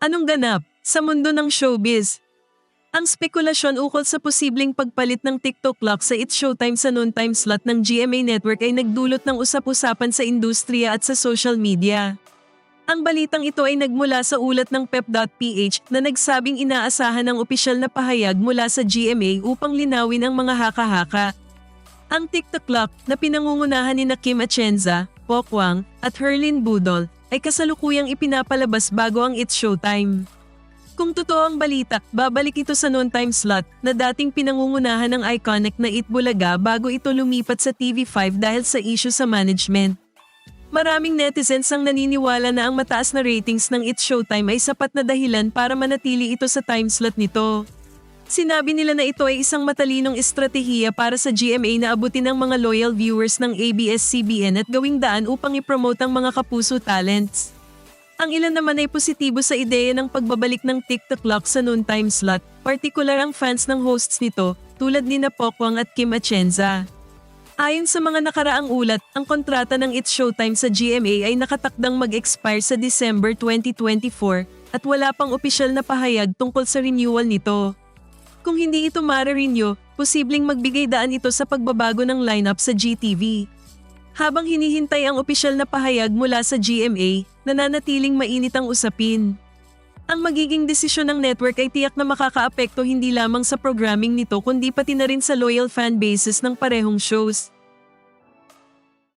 Anong ganap sa mundo ng showbiz? Ang spekulasyon ukol sa posibleng pagpalit ng TikTok clock sa It's Showtime sa noon time slot ng GMA Network ay nagdulot ng usap-usapan sa industriya at sa social media. Ang balitang ito ay nagmula sa ulat ng pep.ph na nagsabing inaasahan ng opisyal na pahayag mula sa GMA upang linawin ang mga haka-haka. Ang TikTok clock na pinangungunahan ni na Kim Atienza, Pokwang at Herlin Budol ay kasalukuyang ipinapalabas bago ang It's Showtime. Kung totoo ang balita, babalik ito sa noon time slot na dating pinangungunahan ng iconic na It Bulaga bago ito lumipat sa TV5 dahil sa issue sa management. Maraming netizens ang naniniwala na ang mataas na ratings ng It's Showtime ay sapat na dahilan para manatili ito sa time slot nito. Sinabi nila na ito ay isang matalinong estratehiya para sa GMA na abutin ang mga loyal viewers ng ABS-CBN at gawing daan upang ipromote ang mga kapuso talents. Ang ilan naman ay positibo sa ideya ng pagbabalik ng TikTok clock sa noon time slot, partikular ang fans ng hosts nito tulad ni na Pokwang at Kim Atienza. Ayon sa mga nakaraang ulat, ang kontrata ng It's Showtime sa GMA ay nakatakdang mag-expire sa December 2024 at wala pang opisyal na pahayag tungkol sa renewal nito. Kung hindi ito mare-renew, posibleng magbigay daan ito sa pagbabago ng lineup sa GTV. Habang hinihintay ang opisyal na pahayag mula sa GMA, nananatiling mainit ang usapin. Ang magiging desisyon ng network ay tiyak na makakaapekto hindi lamang sa programming nito kundi pati na rin sa loyal fan bases ng parehong shows.